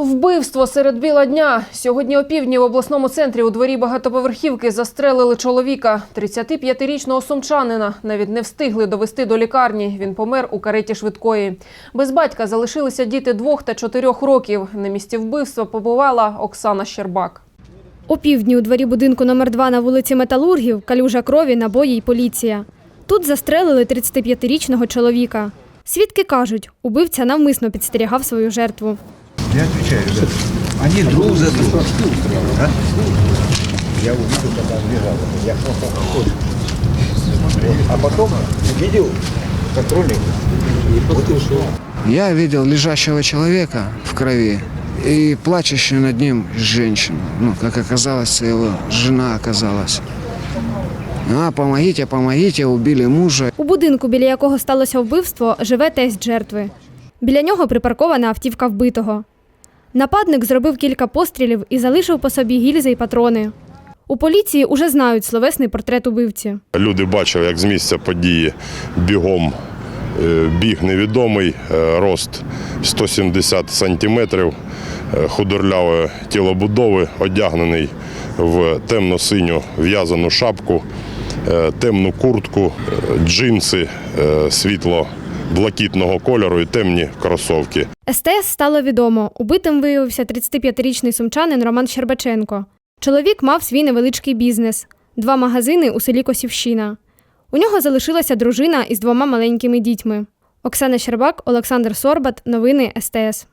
Вбивство серед біла дня. Сьогодні опівдні в обласному центрі у дворі багатоповерхівки застрелили чоловіка, 35-річного сумчанина. Навіть не встигли довести до лікарні. Він помер у кареті швидкої. Без батька залишилися діти двох та чотирьох років. На місці вбивства побувала Оксана Щербак. О півдні у дворі будинку номер 2 на вулиці Металургів калюжа крові, набої й поліція. Тут застрелили 35-річного чоловіка. Свідки кажуть, убивця навмисно підстерігав свою жертву. Я отвечаю, ребят. Они друг за другом. А? Я увидел, когда он бежал. Я А потом видел контрольный. И вот ушел. Я видел лежащего человека в крови и плачущую над ним женщину. Ну, как оказалось, его жена оказалась. А, помогите, помогите, убили мужа. У будинку, біля якого сталося вбивство, живе тесть жертви. Біля нього припаркована автівка вбитого. Нападник зробив кілька пострілів і залишив по собі гільзи й патрони. У поліції уже знають словесний портрет убивці. Люди бачили, як з місця події бігом е, біг невідомий, е, рост 170 сантиметрів, е, худорлявої тілобудови, одягнений в темно-синю в'язану шапку, темну куртку, джинси е, світло-блакитного кольору і темні кросовки. СТС стало відомо. Убитим виявився 35-річний сумчанин Роман Щербаченко. Чоловік мав свій невеличкий бізнес два магазини у селі Косівщина. У нього залишилася дружина із двома маленькими дітьми. Оксана Щербак, Олександр Сорбат. Новини СТС.